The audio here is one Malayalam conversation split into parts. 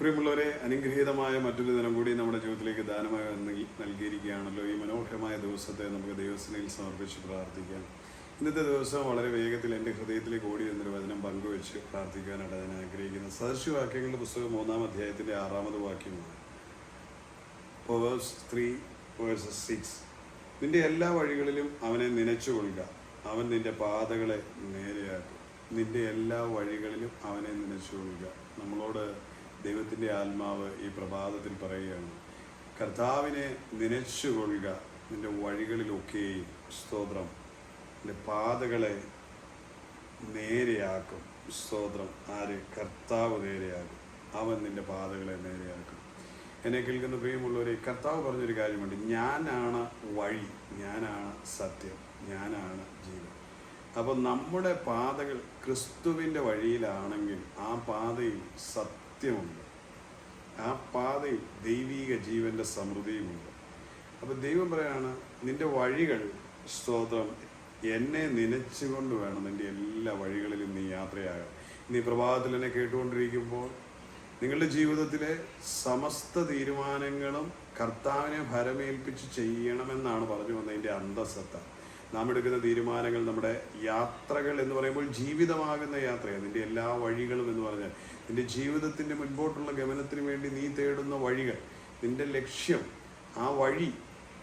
പ്രിയമുള്ളവരെ അനുഗ്രഹീതമായ മറ്റൊരു ദിനം കൂടി നമ്മുടെ ജീവിതത്തിലേക്ക് ദാനമായി നൽകി- നൽകിയിരിക്കുകയാണല്ലോ. ഈ മനോഹരമായ ദിവസത്തെ നമുക്ക് ദൈവസനയിൽ സമർപ്പിച്ച് പ്രാർത്ഥിക്കാം. ഇന്നത്തെ ദിവസം വളരെ വേഗത്തിൽ എന്റെ ഹൃദയത്തിലേക്ക് ഓടി എന്നൊരു വചനം പങ്കുവെച്ച് പ്രാർത്ഥിക്കാനായിട്ട് ഞാൻ ആഗ്രഹിക്കുന്നത് സദർശിവാക്യങ്ങളുടെ പുസ്തകം മൂന്നാം അധ്യായത്തിന്റെ ആറാമത് വാക്യമാണ്. Proverbs 3 verses 6 നിന്റെ എല്ലാ വഴികളിലും അവനെ നനച്ചു കൊള്ളുക. അവൻ നിന്റെ പാതകളെ നേരെയാക്കും. നിന്റെ എല്ലാ വഴികളിലും അവനെ നനച്ചു കൊള്ളുക. നമ്മളോട് ദൈവത്തിന്റെ ആത്മാവ് ഈ പ്രഭാതത്തിൽ പറയുകയാണ്. കർത്താവിനെ നനച്ചുകൊള്ളുക നിന്റെ വഴികളിലൊക്കെയും സ്തോത്രം. നിന്റെ പാതകളെ നേരെയാക്കും. സ്തോത്രം. ആര്? കർത്താവ് നേരെയാക്കും. അവൻ നിന്റെ പാതകളെ നേരെയാക്കും. എന്നെ കേൾക്കുന്ന പ്രിയമുള്ളവരെ കർത്താവ് പറഞ്ഞൊരു കാര്യമുണ്ട്. ഞാനാണ് വഴി ഞാനാണ് സത്യം ഞാനാണ് ജീവൻ. അപ്പോൾ നമ്മുടെ പാതകൾ ക്രിസ്തുവിന്റെ വഴിയിലാണെങ്കിൽ ആ പാതയിൽ സത്യമുണ്ട്. ആ പാതയിൽ ദൈവീക ജീവന്റെ സമൃദ്ധിയുമുണ്ട്. അപ്പോൾ ദൈവം പറയാണ് നിന്റെ വഴികൾ സ്തോത്രം എന്നെ നനച്ചുകൊണ്ട് വേണം നിന്റെ എല്ലാ വഴികളിലും നീ യാത്രയാകാൻ. നീ പ്രഭാതത്തിൽ എന്നെ കേട്ടുകൊണ്ടിരിക്കുമ്പോൾ നിങ്ങളുടെ ജീവിതത്തിലെ സമസ്ത തീരുമാനങ്ങളും കർത്താവിനെ ഭരമേൽപ്പിച്ച് ചെയ്യണമെന്നാണ് പറഞ്ഞു വന്നതിന്റെ അന്തസത്ത. നാം എടുക്കുന്ന തീരുമാനങ്ങൾ നമ്മുടെ യാത്രകൾ എന്ന് പറയുമ്പോൾ ജീവിതമാകുന്ന യാത്രയാണ്. നിന്റെ എല്ലാ വഴികളും എന്ന് പറഞ്ഞാൽ നിന്റെ ജീവിതത്തിന്റെ മുൻപോട്ടുള്ള ഗമനത്തിന് വേണ്ടി നീ തേടുന്ന വഴികൾ നിന്റെ ലക്ഷ്യം ആ വഴി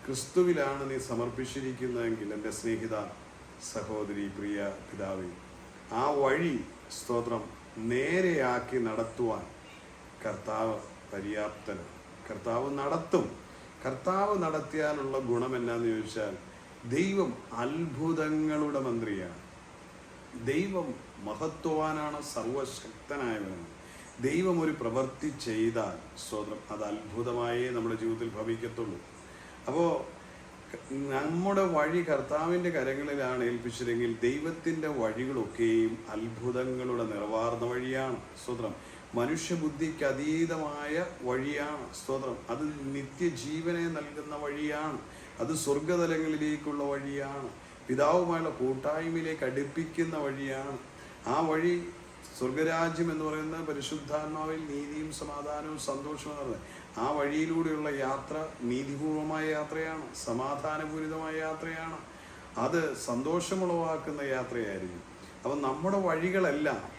ക്രിസ്തുവിലാണ് നീ സമർപ്പിച്ചിരിക്കുന്നതെങ്കിൽ എന്റെ സ്നേഹിത സഹോദരി പ്രിയ പിതാവേ ആ വഴി സ്തോത്രം നേരെയാക്കി നടത്തുവാൻ കർത്താവ് പര്യാപ്തനാണ്. കർത്താവ് നടത്തും. കർത്താവ് നടത്തിയാലുള്ള ഗുണം എന്നാന്ന് ചോദിച്ചാൽ ദൈവം അത്ഭുതങ്ങളുടെ മന്ത്രിയാണ്. ദൈവം മഹത്വവാനാണ് സർവശക്തനായവനാണ്. ദൈവം ഒരു പ്രവൃത്തി ചെയ്താൽ സ്വതന്ത്രം അത് അത്ഭുതമായേ നമ്മുടെ ജീവിതത്തിൽ ഭവിക്കത്തുള്ളൂ. അപ്പോൾ നമ്മുടെ വഴി കർത്താവിന്റെ കരങ്ങളിലാണ് ഏൽപ്പിച്ചതെങ്കിൽ ദൈവത്തിന്റെ വഴികളൊക്കെയും അത്ഭുതങ്ങളുടെ നിറവാർന്ന വഴിയാണ് സ്വതം മനുഷ്യബുദ്ധിക്ക് അതീതമായ വഴിയാണ് സ്തോത്രം അത് നിത്യജീവനെ നൽകുന്ന വഴിയാണ്. അത് സ്വർഗതലങ്ങളിലേക്കുള്ള വഴിയാണ്. പിതാവുമായുള്ള കൂട്ടായ്മയിലേക്ക് അടുപ്പിക്കുന്ന വഴിയാണ്. ആ വഴി സ്വർഗരാജ്യം എന്ന് പറയുന്ന പരിശുദ്ധാത്മാവിൽ നീതിയും സമാധാനവും സന്തോഷവും എന്ന് ആ വഴിയിലൂടെയുള്ള യാത്ര നീതിപൂർവമായ യാത്രയാണ് സമാധാനപൂരിതമായ യാത്രയാണ്. അത് സന്തോഷമുളവാക്കുന്ന യാത്രയായിരിക്കും. അപ്പം നമ്മുടെ വഴികളെല്ലാം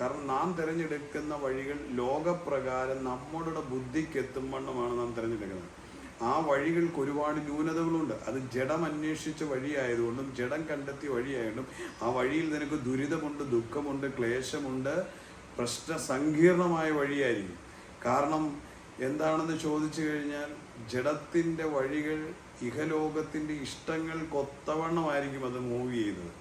കാരണം നാം തിരഞ്ഞെടുക്കുന്ന വഴികൾ ലോകപ്രകാരം നമ്മുടെ ബുദ്ധിക്ക് എത്തുമ്പണ്ണമാണ് നാം തിരഞ്ഞെടുക്കുന്നത്. ആ വഴികൾക്ക് ഒരുപാട് ന്യൂനതകളുണ്ട്. അത് ജഡം അന്വേഷിച്ച വഴിയായതുകൊണ്ടും ജഡം കണ്ടെത്തിയ വഴിയായതുകൊണ്ടും ആ വഴിയിൽ നിനക്ക് ദുരിതമുണ്ട് ദുഃഖമുണ്ട് ക്ലേശമുണ്ട് പ്രശ്ന സങ്കീർണമായ വഴിയായിരിക്കും. കാരണം എന്താണെന്ന് ചോദിച്ചു കഴിഞ്ഞാൽ ജഡത്തിന്റെ വഴികൾ ഇഹലോകത്തിന്റെ ഇഷ്ടങ്ങൾക്കൊത്തവണ്ണമായിരിക്കും അത് മൂവ് ചെയ്യുന്നത്.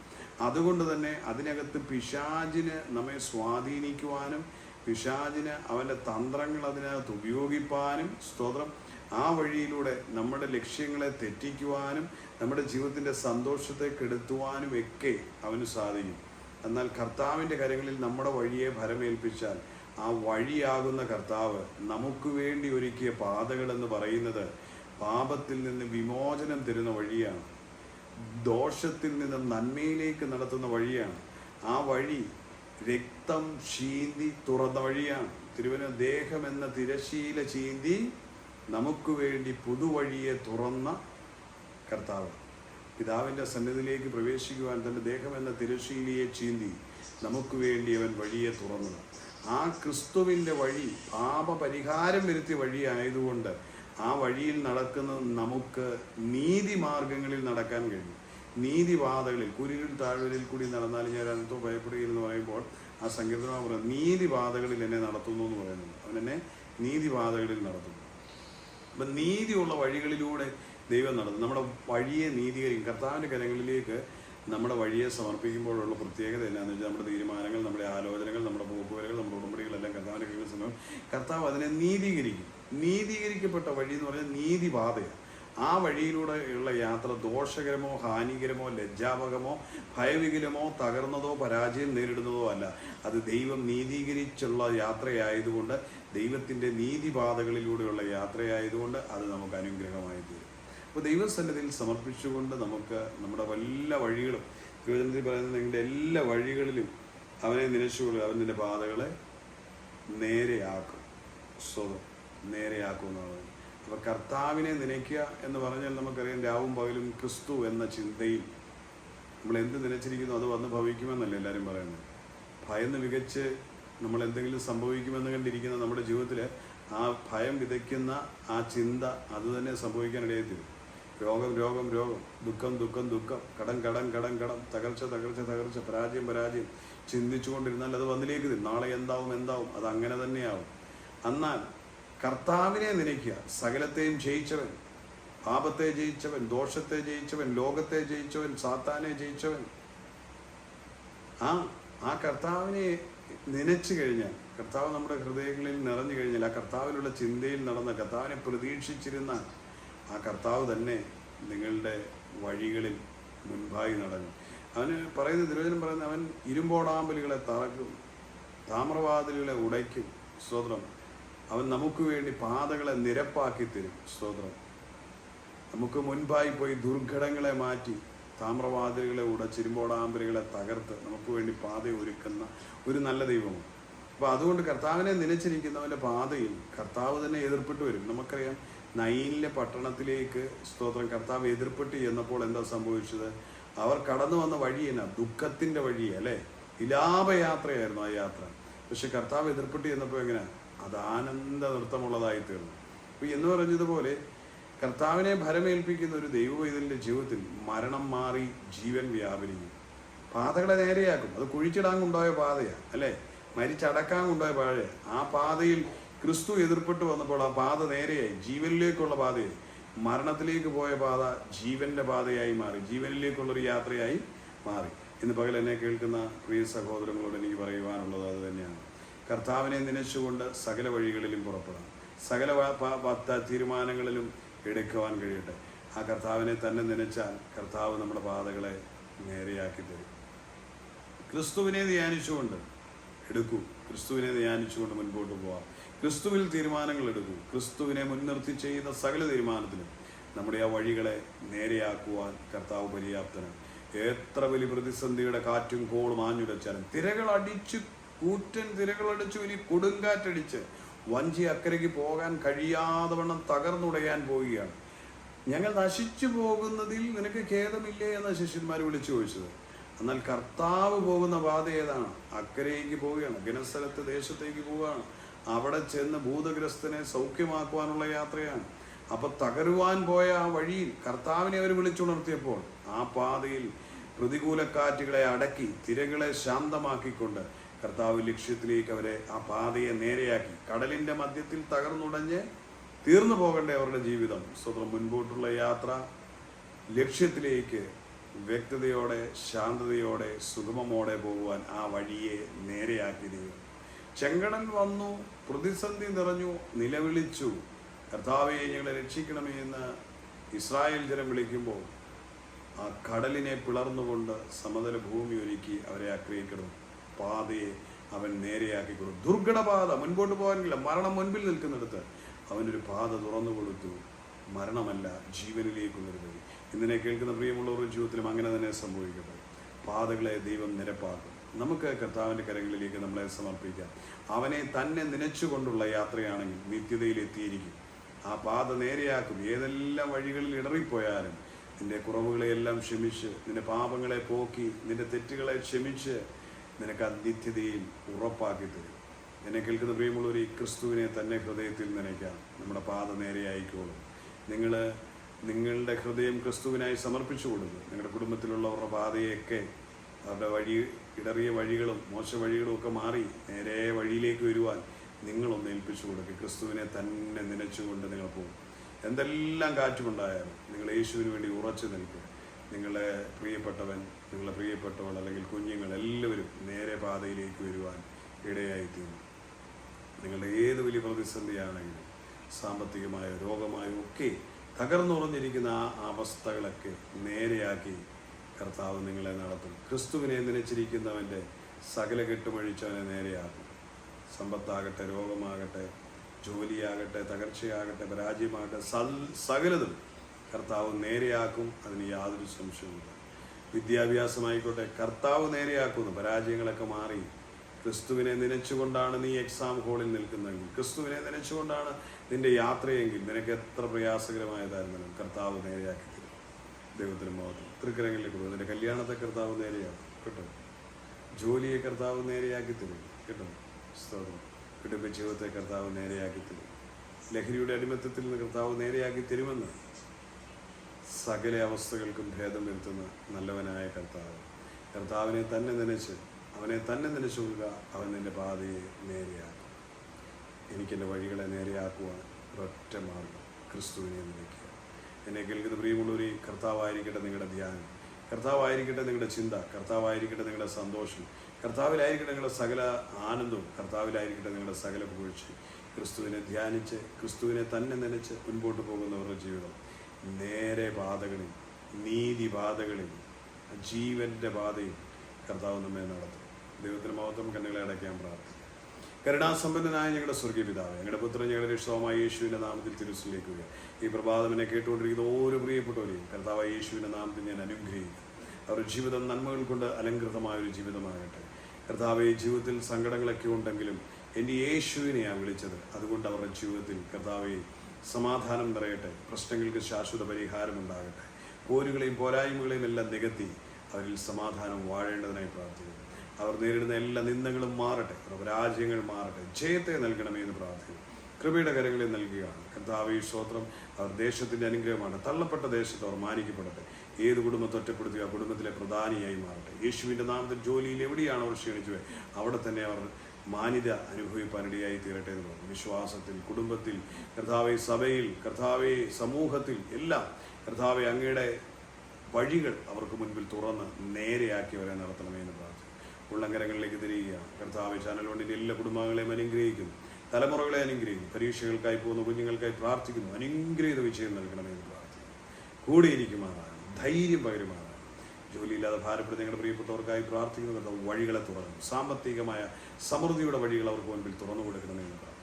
അതുകൊണ്ട് തന്നെ അതിനകത്ത് പിശാചിന് നമ്മെ സ്വാധീനിക്കുവാനും പിശാചിന് അവന്റെ തന്ത്രങ്ങൾ അതിനകത്ത് ഉപയോഗിപ്പാനും സ്തോത്രം. ആ വഴിയിലൂടെ നമ്മുടെ ലക്ഷ്യങ്ങളെ തെറ്റിക്കുവാനും നമ്മുടെ ജീവിതത്തിന്റെ സന്തോഷത്തെ കെടുത്തുവാനും ഒക്കെ അവന് സാധിക്കും. എന്നാൽ കർത്താവിന്റെ കരങ്ങളിൽ നമ്മുടെ വഴിയെ ഭരമേൽപ്പിച്ചാൽ ആ വഴിയാകുന്ന കർത്താവ് നമുക്ക് വേണ്ടി ഒരുക്കിയ പാതകൾ എന്ന് പറയുന്നത് പാപത്തിൽ നിന്ന് വിമോചനം തരുന്ന വഴിയാണ്. ദോഷത്തിൽ നിന്ന് നന്മയിലേക്ക് നടത്തുന്ന വഴിയാണ്. ആ വഴി രക്തം ചീന്തി തുറന്ന വഴിയാണ്. തിരുവന ദേഹം എന്ന തിരശീല ചീന്തി നമുക്ക് വേണ്ടി പുതുവഴിയെ തുറന്ന കർത്താവ്. പിതാവിന്റെ സന്നിധിയിലേക്ക് പ്രവേശിക്കുവാൻ തന്റെ ദേഹം എന്ന തിരശീലിയെ ചീന്തി നമുക്ക് വേണ്ടി അവൻ വഴിയെ തുറന്നത്. ആ ക്രിസ്തുവിന്റെ വഴി പാപപരിഹാരം വരുത്തിയ വഴിയായതുകൊണ്ട് ആ വഴിയിൽ നടക്കുന്ന നമുക്ക് നീതി മാർഗങ്ങളിൽ നടക്കാൻ കഴിയും. നീതിപാതകളിൽ കുരിരിൽ താഴ്വരയിൽ കൂടി നടന്നാൽ ഞാൻ അനന്തോ ഭയപ്പെടുകയെന്ന് പറയുമ്പോൾ ആ സങ്കീർത്തനം പറയുന്നത് നീതിപാതകളിൽ എന്നെ നടത്തുന്നു എന്ന് പറയുന്നുണ്ട് അവൻ എന്നെ നീതിപാതകളിൽ നടത്തുന്നു. അപ്പം നീതിയുള്ള വഴികളിലൂടെ ദൈവം നടത്തും നമ്മുടെ വഴിയെ നീതീകരിക്കും. കർത്താവിന്റെ കരങ്ങളിലേക്ക് നമ്മുടെ വഴിയെ സമർപ്പിക്കുമ്പോഴുള്ള പ്രത്യേകത എന്നാന്ന് വെച്ചാൽ നമ്മുടെ തീരുമാനങ്ങൾ നമ്മുടെ ആലോചനകൾ നമ്മുടെ പോക്കുവരകൾ നമ്മുടെ ഉടമ്പടികളെല്ലാം കർത്താവിന്റെ കീഴിൽ സമയം കർത്താവ് അതിനെ നീതീകരിക്കും. നീതീകരിക്കപ്പെട്ട വഴി എന്ന് പറഞ്ഞാൽ നീതിപാതയാണ് ആ വഴിയിലൂടെ ഉള്ള യാത്ര ദോഷകരമോ ഹാനികരമോ ലജ്ജാപകമോ ഭയവികലമോ തകർന്നതോ പരാജയം നേരിടുന്നതോ അല്ല. അത് ദൈവം നീതീകരിച്ചുള്ള യാത്രയായതുകൊണ്ട് ദൈവത്തിന്റെ നീതിപാതകളിലൂടെയുള്ള യാത്രയായതുകൊണ്ട് അത് നമുക്ക് അനുഗ്രഹമായി തീരും. അപ്പോൾ ദൈവസന്നിധിയിൽ സമർപ്പിച്ചുകൊണ്ട് നമുക്ക് നമ്മുടെ എല്ലാ വഴികളും തിരുവചനത്തിൽ പറയുന്നത് നിങ്ങളുടെ എല്ലാ വഴികളിലും അവനെ നിലച്ചുകൊള്ളുക അവൻ നിന്റെ പാതകളെ നേരെയാക്കും. സ്വതം നേരെയാക്കുമെന്നാണ് അപ്പോൾ കർത്താവിനെ നനയ്ക്കുക എന്ന് പറഞ്ഞാൽ നമുക്കറിയാം രാവും പകലും ക്രിസ്തു എന്ന ചിന്തയിൽ നമ്മൾ എന്ത് നനച്ചിരിക്കുന്നു അത് വന്ന് ഭവിക്കുമെന്നല്ലേ എല്ലാവരും പറയുന്നത്? ഭയന്ന് മികച്ച് നമ്മൾ എന്തെങ്കിലും സംഭവിക്കുമെന്ന് കണ്ടിരിക്കുന്ന നമ്മുടെ ജീവിതത്തിൽ ആ ഭയം വിതയ്ക്കുന്ന ആ ചിന്ത അത് തന്നെ സംഭവിക്കാനിടയെത്തിരും രോഗം രോഗം രോഗം ദുഃഖം ദുഃഖം ദുഃഖം കടം കടം കടം കടം തകർച്ച തകർച്ച തകർച്ച പരാജയം പരാജയം ചിന്തിച്ചുകൊണ്ടിരുന്നാൽ അത് വന്നിലേക്ക് തരും നാളെ എന്താവും എന്താവും അത് അങ്ങനെ തന്നെയാവും. എന്നാൽ കർത്താവിനെ നനയ്ക്കുക. സകലത്തെയും ജയിച്ചവൻ പാപത്തെ ജയിച്ചവൻ ദോഷത്തെ ജയിച്ചവൻ ലോകത്തെ ജയിച്ചവൻ സാത്താനെ ജയിച്ചവൻ. ആ ആ കർത്താവിനെ നനച്ചു കഴിഞ്ഞാൽ കർത്താവ് നമ്മുടെ ഹൃദയങ്ങളിൽ നിറഞ്ഞു കഴിഞ്ഞാൽ ആ കർത്താവിലുള്ള ചിന്തയിൽ നടന്ന കർത്താവിനെ പ്രതീക്ഷിച്ചിരുന്ന ആ കർത്താവ് തന്നെ നിങ്ങളുടെ വഴികളിൽ മുൻപായി നടന്നു. അവന് പറയുന്ന തിരുവചനം പറയുന്ന അവൻ ഇരുമ്പോടാമ്പലുകളെ തറക്കും താമ്രവാതിലുകളെ ഉടയ്ക്കും. സ്തോത്രം. അവൻ നമുക്ക് വേണ്ടി പാതകളെ നിരപ്പാക്കി തരും. സ്തോത്രം. നമുക്ക് മുൻപായി പോയി ദുർഘടങ്ങളെ മാറ്റി താമ്രവാതിലുകളെ ഉടച്ചിരുമ്പോടാമ്പലുകളെ തകർത്ത് നമുക്ക് വേണ്ടി പാത ഒരുക്കുന്ന ഒരു നല്ല ദൈവമാണ്. അപ്പോൾ അതുകൊണ്ട് കർത്താവിനെ നിലച്ചിരിക്കുന്നവന്റെ പാതയിൽ കർത്താവ് തന്നെ എതിർപ്പെട്ട് വരും. നമുക്കറിയാം നൈനിലെ പട്ടണത്തിലേക്ക് സ്തോത്രം കർത്താവ് എതിർപ്പെട്ട് ചെന്നപ്പോൾ എന്താ സംഭവിച്ചത്? അവർ കടന്നു വന്ന വഴി എന്നാ? ദുഃഖത്തിന്റെ വഴി അല്ലേ? വിലാപയാത്രയായിരുന്നു ആ യാത്ര. പക്ഷെ കർത്താവ് എതിർപ്പെട്ട് ചെന്നപ്പോൾ എങ്ങനെ അത് ആനന്ദ നൃത്തമുള്ളതായി തീർന്നു. അപ്പോൾ എന്ന് പറഞ്ഞതുപോലെ കർത്താവിനെ ഭരമേൽപ്പിക്കുന്ന ഒരു ദൈവവൈതലിന്റെ ജീവിതത്തിൽ മരണം മാറി ജീവൻ വ്യാപരിക്കും. പാതകളെ നേരെയാക്കും. അത് കുഴിച്ചിടാൻ കൊണ്ടുപോയ പാതയാണ് അല്ലേ? മരിച്ചടക്കാൻ കൊണ്ടുപോയ പാഴ ആ പാതയിൽ ക്രിസ്തു എതിർപ്പെട്ട് വന്നപ്പോൾ ആ പാത നേരെയായി ജീവനിലേക്കുള്ള പാതയായി. മരണത്തിലേക്ക് പോയ പാത ജീവന്റെ പാതയായി മാറി ജീവനിലേക്കുള്ളൊരു യാത്രയായി മാറി. ഇന്ന് പകൽ എന്നെ കേൾക്കുന്ന പ്രിയ സഹോദരങ്ങളോട് എനിക്ക് പറയുവാനുള്ളത് അത് തന്നെയാണ്. കർത്താവിനെ നനച്ചുകൊണ്ട് സകല വഴികളിലും പുറപ്പെടാം സകല പത്ത തീരുമാനങ്ങളിലും എടുക്കുവാൻ കഴിയട്ടെ. ആ കർത്താവിനെ തന്നെ നനച്ചാൽ കർത്താവ് നമ്മുടെ പാതകളെ നേരെയാക്കി തരും. ക്രിസ്തുവിനെ ധ്യാനിച്ചുകൊണ്ട് എടുക്കൂ. ക്രിസ്തുവിനെ ധ്യാനിച്ചുകൊണ്ട് മുൻപോട്ട് പോവാം. ക്രിസ്തുവിൽ തീരുമാനങ്ങൾ എടുക്കൂ. ക്രിസ്തുവിനെ മുൻനിർത്തി ചെയ്യുന്ന സകല തീരുമാനത്തിനും നമ്മുടെ ആ വഴികളെ നേരെയാക്കുവാൻ കർത്താവ് പര്യാപ്തനാണ്. എത്ര വലിയ പ്രതിസന്ധിയുടെ കാറ്റും കോളും ആഞ്ഞുടച്ചാലും തിരകൾ അടിച്ച് കൂറ്റൻ തിരകൾ ഇനി കൊടുങ്കാറ്റടിച്ച് വഞ്ചി അക്കരയ്ക്ക് പോകാൻ കഴിയാതെ വണ്ണം തകർന്നുടയാൻ പോവുകയാണ്. ഞങ്ങൾ നശിച്ചു പോകുന്നതിൽ നിനക്ക് ഖേദമില്ലേ എന്ന ശിഷ്യന്മാർ വിളിച്ചു ചോദിച്ചത്. എന്നാൽ കർത്താവ് പോകുന്ന പാത ഏതാണ്? അക്കരയ്ക്ക് പോവുകയാണ് ഗനസ്ഥലത്ത് ദേശത്തേക്ക് പോവുകയാണ്. അവിടെ ചെന്ന് ഭൂതഗ്രസ്തനെ സൗഖ്യമാക്കുവാനുള്ള യാത്രയാണ്. അപ്പൊ തകരുവാൻ പോയ ആ വഴിയിൽ കർത്താവിനെ അവർ വിളിച്ചുണർത്തിയപ്പോൾ ആ പാതയിൽ പ്രതികൂലക്കാറ്റുകളെ അടക്കി തിരകളെ ശാന്തമാക്കിക്കൊണ്ട് കർത്താവ് ലക്ഷ്യത്തിലേക്ക് അവരെ ആ പാതയെ നേരെയാക്കി. കടലിന്റെ മധ്യത്തിൽ തകർന്നുടഞ്ഞ് തീർന്നു പോകേണ്ട അവരുടെ ജീവിതം. സ്വതം മുൻപോട്ടുള്ള യാത്ര ലക്ഷ്യത്തിലേക്ക് വ്യക്തതയോടെ ശാന്തതയോടെ സുഗമമോടെ പോകുവാൻ ആ വഴിയെ നേരെയാക്കി ദൈവം. ചെങ്കടൽ വന്നു പ്രതിസന്ധി നിറഞ്ഞു നിലവിളിച്ചു. കർത്താവെ ഞങ്ങളെ രക്ഷിക്കണമേ എന്ന് ഇസ്രായേൽ ജനം വിളിക്കുമ്പോൾ ആ കടലിനെ പിളർന്നുകൊണ്ട് സമതല ഭൂമി ഒരുക്കി അവരെ ആക്രമിക്കണം പാതയെ അവൻ നേരെയാക്കി കൊടുത്തു ദുർഘടപാത മുൻപോട്ട് പോകാനില്ല മരണം മുൻപിൽ നിൽക്കുന്നിടത്ത് അവനൊരു പാത തുറന്നു കൊടുത്തു. മരണമല്ല ജീവനിലേക്കുള്ളൊരു വഴി ഇന്നിനെ കേൾക്കുന്ന പ്രിയമുള്ളവരുടെ ജീവിതത്തിലും അങ്ങനെ തന്നെ സംഭവിക്കട്ടെ. പാതകളെ ദൈവം നിരപ്പാക്കും. നമുക്ക് കർത്താവിന്റെ കരങ്ങളിലേക്ക് നമ്മളെ സമർപ്പിക്കാം. അവനെ തന്നെ നനച്ചുകൊണ്ടുള്ള യാത്രയാണെങ്കിൽ നിത്യതയിലെത്തിയിരിക്കും ആ പാത നേരെയാക്കും. ഏതെല്ലാം വഴികളിൽ ഇടറിപ്പോയാലും നിന്റെ കുറവുകളെയെല്ലാം ക്ഷമിച്ച് നിന്റെ പാപങ്ങളെ പോക്കി നിന്റെ തെറ്റുകളെ ക്ഷമിച്ച് നിനക്ക് ആ നിത്യതയിൽ ഉറപ്പാക്കി തരും. എന്നെ കേൾക്കുന്ന പ്രിയമുള്ളവർ ഈ ക്രിസ്തുവിനെ തന്നെ ഹൃദയത്തിൽ നനയ്ക്കാം. നമ്മുടെ പാത നേരെയായിക്കോളും നിങ്ങൾ നിങ്ങളുടെ ഹൃദയം ക്രിസ്തുവിനായി സമർപ്പിച്ചു കൊടുക്കും. നിങ്ങളുടെ കുടുംബത്തിലുള്ളവരുടെ പാതയൊക്കെ അവരുടെ വഴി ഇടറിയ വഴികളും മോശ വഴികളും ഒക്കെ മാറി നേരെ വഴിയിലേക്ക് വരുവാൻ നിങ്ങളൊന്ന് ഏൽപ്പിച്ചു കൊടുക്കുക ക്രിസ്തുവിനെ തന്നെ നനച്ചുകൊണ്ട് നിങ്ങൾ പോകും. എന്തെല്ലാം കാറ്റുമുണ്ടായാലും നിങ്ങൾ യേശുവിന് വേണ്ടി ഉറച്ചു നിൽക്കുക. നിങ്ങളെ പ്രിയപ്പെട്ടവൻ നിങ്ങളെ പ്രിയപ്പെട്ടവൾ അല്ലെങ്കിൽ കുഞ്ഞുങ്ങൾ എല്ലാവരും നേരെ പാതയിലേക്ക് വരുവാൻ ഇടയായിത്തീരും നിങ്ങളുടെ ഏത് വലിയ പ്രതിസന്ധിയാണെങ്കിലും സാമ്പത്തികമായോ രോഗമായോ ഒക്കെ തകർന്നുറഞ്ഞിരിക്കുന്ന ആ അവസ്ഥകളൊക്കെ നേരെയാക്കി കർത്താവ് നിങ്ങളെ നടത്തും. ക്രിസ്തുവിനെ നനച്ചിരിക്കുന്നവന്റെ സകല കെട്ടുമഴിച്ചവനെ നേരെയാക്കും. സമ്പത്താകട്ടെ രോഗമാകട്ടെ ജോലിയാകട്ടെ തകർച്ചയാകട്ടെ പരാജയമാകട്ടെ സകലതും കർത്താവ് നേരെയാക്കും അതിന് യാതൊരു സംശയവുമില്ല. വിദ്യാഭ്യാസമായിക്കോട്ടെ കർത്താവ് നേരെയാക്കുന്നു പരാജയങ്ങളൊക്കെ മാറി. ക്രിസ്തുവിനെ നനച്ചുകൊണ്ടാണ് നീ എക്സാം ഹോളിൽ നിൽക്കുന്നതെങ്കിൽ ക്രിസ്തുവിനെ നനച്ചുകൊണ്ടാണ് നിന്റെ യാത്രയെങ്കിൽ നിനക്ക് എത്ര പ്രയാസകരമായതായിരുന്നാലും കർത്താവ് നേരെയാക്കി തരും. ദൈവത്തിന് മാത്രം തൃക്കരങ്ങളിലേക്ക് പോകും നിന്റെ കല്യാണത്തെ കർത്താവ് നേരെയാക്കും. കേട്ടോ? ജോലിയെ കർത്താവ് നേരെയാക്കി തരും. കേട്ടോ? സ്തോത്രം. കുടുംബ ജീവിതത്തെ കർത്താവ് നേരെയാക്കി തരും. ലഹരിയുടെ അടിമത്തത്തിൽ നിന്ന് കർത്താവ് നേരെയാക്കി തരുമെന്ന് സകല അവസ്ഥകൾക്കും ഭേദം വരുത്തുന്ന നല്ലവനായ കർത്താവ്. കർത്താവിനെ തന്നെ നനച്ച് അവനെ തന്നെ നനച്ചു കൊടുക്കുക അവൻ നിന്റെ പാതയെ നേരെയാക്കും. എനിക്കെന്റെ വഴികളെ നേരെയാക്കുവാൻ ഒരൊറ്റ മാർഗം ക്രിസ്തുവിനെ നിലയ്ക്കുക. എന്നെ കേൾക്കുന്ന പ്രിയമുള്ളവരെ കർത്താവായിരിക്കട്ടെ നിങ്ങളുടെ ധ്യാനം. കർത്താവായിരിക്കട്ടെ നിങ്ങളുടെ ചിന്ത. കർത്താവായിരിക്കട്ടെ നിങ്ങളുടെ സന്തോഷം. കർത്താവിലായിരിക്കട്ടെ നിങ്ങളുടെ സകല ആനന്ദവും. കർത്താവിലായിരിക്കട്ടെ നിങ്ങളുടെ സകല പുകഴ്ചയും. ക്രിസ്തുവിനെ ധ്യാനിച്ച് ക്രിസ്തുവിനെ തന്നെ നനച്ച് മുൻപോട്ട് പോകുന്നവരുടെ ജീവിതം നേരെ പാതകളിൽ നീതി പാതകളിൽ ജീവന്റെ പാതയിൽ കർത്താവ് നമ്മെ നടത്തും. ദൈവത്തിന് മഹത്വം കണ്ണുകളെ അടയ്ക്കാൻ പ്രാർത്ഥിക്കും. കരുണാസമ്പന്നനായ ഞങ്ങളുടെ സ്വർഗീയ പിതാവ് ഞങ്ങളുടെ പുത്രൻ ഞങ്ങളുടെ രക്ഷിതമായ യേശുവിന്റെ നാമത്തിൽ തിരുസിലേക്കുക ഈ പ്രഭാതം എന്നെ കേട്ടുകൊണ്ടിരിക്കുന്ന ഓരോ പ്രിയപ്പെട്ടവരെയും കർത്താവ് യേശുവിന്റെ നാമത്തിൽ ഞാൻ അനുഗ്രഹിക്കും അവരുടെ ജീവിതം നന്മകൾ കൊണ്ട് അലങ്കൃതമായ ഒരു ജീവിതമാകട്ടെ. കർത്താവ് ജീവിതത്തിൽ സങ്കടങ്ങളൊക്കെ ഉണ്ടെങ്കിലും എന്റെ യേശുവിനെയാണ് വിളിച്ചത്. അതുകൊണ്ട് അവരുടെ ജീവിതത്തിൽ കർത്താവെ സമാധാനം നിറയട്ടെ പ്രശ്നങ്ങൾക്ക് ശാശ്വത പരിഹാരം ഉണ്ടാകട്ടെ. പോരുകളെയും പോരായ്മകളെയും എല്ലാം നികത്തി അവരിൽ സമാധാനം വാഴേണ്ടതിനായി പ്രാർത്ഥിക്കുന്നു. അവർ നേരിടുന്ന എല്ലാ നിന്ദകളും മാറട്ടെ. പരാജയങ്ങൾ മാറട്ടെ. ജയത്തെ നൽകണമേ എന്ന് പ്രാർത്ഥിക്കുന്നു. കൃപയുടെ കരങ്ങളിൽ നൽകുകയാണ്. കർത്താവ് ഈ സ്തോത്രം അവർ ദേശത്തിന്റെ അനുഗ്രഹമാണ്. തള്ളപ്പെട്ട ദേശത്ത് അവർ മാനിക്കപ്പെടട്ടെ. ഏത് കുടുംബത്തെ ഒറ്റപ്പെടുത്തുക കുടുംബത്തിലെ പ്രധാനിയായി മാറട്ടെ. യേശുവിന്റെ നാമത്തിൽ ജോലിയിൽ എവിടെയാണ് അവർ ക്ഷീണിച്ചത്? അവിടെ തന്നെ അവർ മാന്യത അനുഭവിപ്പാനിടയായി തീരട്ടെ എന്ന് പറഞ്ഞു. വിശ്വാസത്തിൽ കുടുംബത്തിൽ കർത്താവെ സഭയിൽ കർത്താവെ സമൂഹത്തിൽ എല്ലാം കർത്താവെ അങ്ങയുടെ വഴികൾ അവർക്ക് മുൻപിൽ തുറന്ന് നേരെയാക്കിയവരെ നടത്തണമേ എന്ന് പ്രാർത്ഥിച്ചു. ഉള്ളങ്കരങ്ങളിലേക്ക് തിരിയുക. കർത്താവ് ചാനൽ വണ്ടിന്റെ എല്ലാ കുടുംബാംഗങ്ങളെയും അനുഗ്രഹിക്കുന്നു തലമുറകളെ അനുഗ്രഹിക്കുന്നു പരീക്ഷകൾക്കായി പോകുന്ന കുഞ്ഞുങ്ങൾക്കായി പ്രാർത്ഥിക്കുന്നു. അനുഗ്രഹീത വിജയം നൽകണമേ എന്ന് പ്രാർത്ഥിക്കുന്നു. കൂടിയിരിക്കുമാറാണ് ധൈര്യം പകരുമാറാണ്. ജോലിയില്ലാതെ ഭാരപ്പെടുന്ന ഞങ്ങളുടെ പ്രിയപ്പെട്ടവർക്കായി പ്രാർത്ഥിക്കുന്നു കർത്താവ് വഴികളെ തുറന്നു. സാമ്പത്തികമായ സമൃദ്ധിയുടെ വഴികൾ അവർക്ക് മുൻപിൽ തുറന്നു കൊടുക്കണം എന്ന്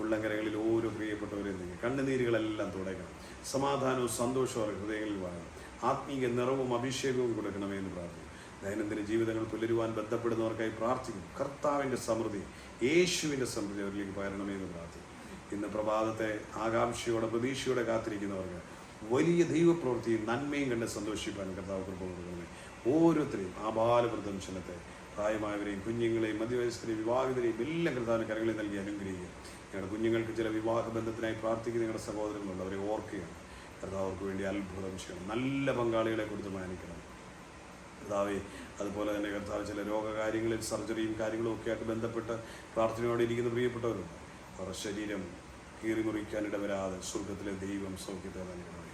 ഉള്ളങ്കരകളിൽ ഓരോ പ്രിയപ്പെട്ടവരെയും നീങ്ങി കണ്ണുനീരുകളെല്ലാം തുടയ്ക്കണം. സമാധാനവും സന്തോഷവും അവരുടെ ഹൃദയങ്ങളിൽ വാങ്ങണം. ആത്മീയ നിറവും അഭിഷേകവും കൊടുക്കണമേ എന്ന് പ്രാർത്ഥിക്കുന്നു. ദൈനംദിന ജീവിതങ്ങൾ പുലരുവാൻ ബന്ധപ്പെടുന്നവർക്കായി പ്രാർത്ഥിക്കുന്നു. കർത്താവിന്റെ സമൃദ്ധി യേശുവിന്റെ സമൃദ്ധി അവരിലേക്ക് പകരണമേ എന്ന് പ്രാർത്ഥിക്കുന്നു. ഇന്ന് പ്രഭാതത്തെ ആകാംക്ഷയോടെ പ്രതീക്ഷയോടെ കാത്തിരിക്കുന്നവർക്ക് വലിയ ദൈവപ്രവൃത്തിയും നന്മയും കണ്ട് സന്തോഷിപ്പാൻ കർത്താവ് കൃപ ഓരോരുത്തരെയും ആബാലപ്രദംശനത്തെ പ്രായമായവരെയും കുഞ്ഞുങ്ങളെയും മധ്യവയസ്കരെയും വിവാഹിതരെയും എല്ലാം കർത്താവിന് കരങ്ങളിൽ നൽകി അനുഗ്രഹിക്കുക. ഞങ്ങളുടെ കുഞ്ഞുങ്ങൾക്ക് ചില വിവാഹ ബന്ധത്തിനായി പ്രാർത്ഥിക്കുന്ന ഞങ്ങളുടെ സഹോദരങ്ങളുണ്ട്. അവരെ ഓർക്കുകയാണ്. കർത്താവർക്ക് വേണ്ടി അത്ഭുതം ചെയ്യണം. നല്ല പങ്കാളികളെ കൊടുത്ത് മാനിക്കണം. കർത്താവെ അതുപോലെ തന്നെ കർത്താവ് ചില രോഗകാര്യങ്ങളിൽ സർജറിയും കാര്യങ്ങളും ഒക്കെ ആയിട്ട് ബന്ധപ്പെട്ട് പ്രാർത്ഥനയോടെ ഇരിക്കുന്ന പ്രിയപ്പെട്ടവരുണ്ട്. അവരുടെ ശരീരം കീറി മുറിക്കാൻ ഇടവരാതെ സ്വർഗത്തിലെ ദൈവം സൗഖ്യത്തെ നൽകണമേ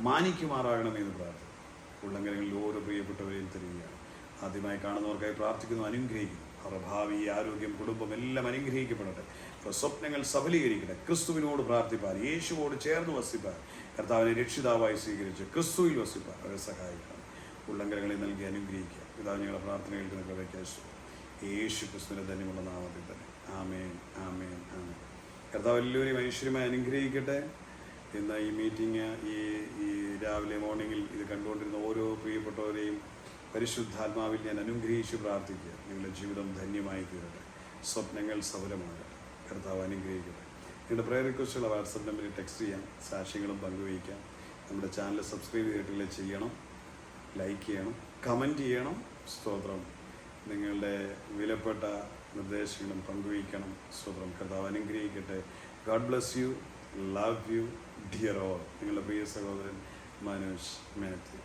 മാനിക്കുമാറാകണമേ എന്ന് പ്രാർത്ഥന ഉള്ളങ്കരങ്ങളിൽ ഓരോ പ്രിയപ്പെട്ടവരെയും തരികയാണ്. ആദ്യമായി കാണുന്നവർക്കായി പ്രാർത്ഥിക്കുന്നു അനുഗ്രഹിക്കുന്നു. അവരുടെ ഭാവി ആരോഗ്യം കുടുംബം എല്ലാം അനുഗ്രഹിക്കപ്പെടട്ടെ. സ്വപ്നങ്ങൾ സഫലീകരിക്കട്ടെ. ക്രിസ്തുവിനോട് പ്രാർത്ഥിപ്പാൻ യേശുവോട് ചേർന്ന് വസിപ്പാൻ കർത്താവിനെ രക്ഷിതാവായി സ്വീകരിച്ച് ക്രിസ്തുവിൽ വസിപ്പാൻ അവരെ സഹായിക്കണം. ഉള്ളങ്കരങ്ങളെ നൽകി അനുഗ്രഹിക്കുക. പിതാവ് ഞങ്ങളുടെ പ്രാർത്ഥനകൾക്ക് നിങ്ങൾക്ക് യേശു ക്രിസ്തുവിന്റെ ധന്യമുള്ള നാമത്തിൽ തന്നെ. ആമേൻ ആമേൻ ആമേൻ. കർത്താവ് എല്ലാവരെയും ഐശ്വര്യമായി അനുഗ്രഹിക്കട്ടെ. ഇന്ന് ഈ മീറ്റിംഗ് ഈ ഈ രാവിലെ മോർണിംഗിൽ ഇത് കണ്ടുകൊണ്ടിരുന്ന ഓരോ പ്രിയപ്പെട്ടവരെയും പരിശുദ്ധാത്മാവിൽ ഞാൻ അനുഗ്രഹിച്ച് പ്രാർത്ഥിക്കുക. നിങ്ങളുടെ ജീവിതം ധന്യമായി തീരട്ടെ. സ്വപ്നങ്ങൾ സഫലമാകട്ടെ. കർത്താവ് അനുഗ്രഹിക്കട്ടെ. നിങ്ങളുടെ പ്രയർ റിക്വസ്റ്റുള്ള വാട്സപ്പ് നമ്പറിൽ ടെക്സ്റ്റ് ചെയ്യാം. സാക്ഷ്യങ്ങളും പങ്കുവയ്ക്കാം. നമ്മുടെ ചാനൽ സബ്സ്ക്രൈബ് ചെയ്തിട്ടില്ല ചെയ്യണം. ലൈക്ക് ചെയ്യണം. കമന്റ് ചെയ്യണം. സ്തോത്രം. നിങ്ങളുടെ വിലപ്പെട്ട നിർദ്ദേശങ്ങളും പങ്കുവയ്ക്കണം. സ്തോത്രം. കർത്താവ് അനുഗ്രഹിക്കട്ടെ. God bless you love you dear all നിങ്ങളുടെ പ്രിയ സഹോദരൻ മനോജ് മാത്യു